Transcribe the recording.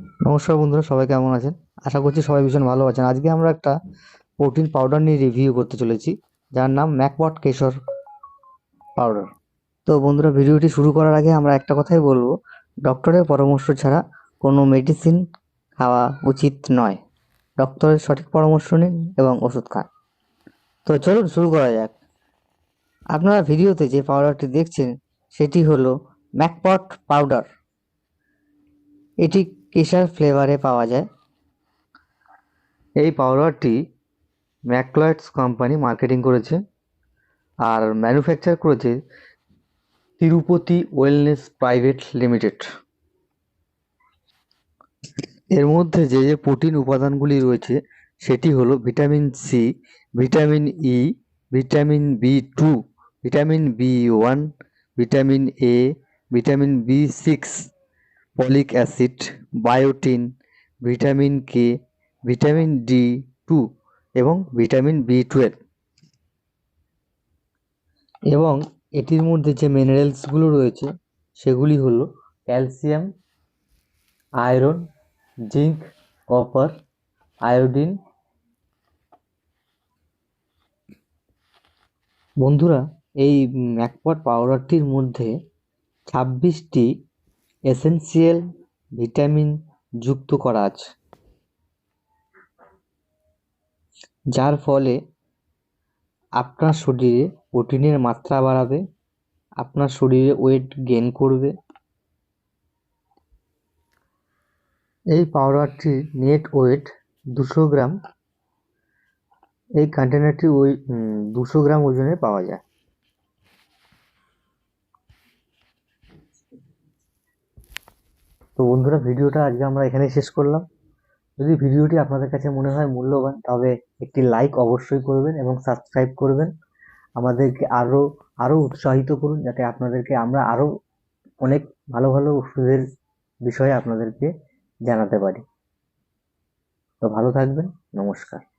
নমস্কার বন্ধুরা, সবাই কেমন আছেন? আশা করছি সবাই ভীষণ ভালো আছেন। আজকে আমরা একটা প্রোটিন পাউডার নিয়ে রিভিউ করতে চলেছি, যার নাম ম্যাকওয়াট কেশর পাউডার তো বন্ধুরা, ভিডিওটি শুরু করার আগে আমরা একটা কথাই বলব ডক্টরের পরামর্শ ছাড়া কোনো মেডিসিন খাওয়া উচিত নয়। ডক্টরের সঠিক পরামর্শ নিন এবং ওষুধ খান। তো চলুন শুরু করা যাক। আপনারা ভিডিওতে যে পাউডারটি দেখছেন, সেটি হলো ম্যাকপট পাউডার এটি কেশার ফ্লেভারে পাওয়া যায়? এই পাউডারটি ম্যাকলয়েডস কোম্পানি মার্কেটিং করেছে আর ম্যানুফ্যাকচার করেছে তিরুপতি ওয়েলনেস প্রাইভেট লিমিটেড এর মধ্যে যে যে প্রোটিন উপাদানগুলি রয়েছে, সেটি হলো vitamin C vitamin E vitamin B two vitamin B one vitamin A vitamin B six folic acid, biotin, vitamin K vitamin D two এবং ভিটামিন বি টুয়েলভ এবং এটির মধ্যে যে মিনারেলসগুলো রয়েছে, সেগুলি হলো calcium iron zinc copper iodine বন্ধুরা, এই ম্যাকপট পাউডারটির মধ্যে ছাব্বিশটি এসেনশিয়াল ভিটামিন যুক্ত করা আছে। যার ফলে আপনার শরীরে প্রোটিনের মাত্রা বাড়াবে, আপনার শরীরে ওয়েট গেন করবে। এই পাউডারটির নেট ওয়েট দুশো গ্রাম, এই কন্টেনারটি ওই দুশো গ্রাম ওজনে পাওয়া যায়। তো বন্ধুরা, ভিডিওটা আজকে আমরা এখানে শেষ করলাম। যদি ভিডিওটি আপনাদের কাছে মনে হয় মূল্যবান, তবে একটি লাইক অবশ্যই করবেন এবং সাবস্ক্রাইব করবেন। আমাদেরকে আরও আরও উৎসাহিত করুন যাতে আপনাদেরকে আমরা আরও অনেক ভালো ভালো ওষুধের বিষয়ে আপনাদেরকে জানাতে পারি। তো ভালো থাকবেন, নমস্কার।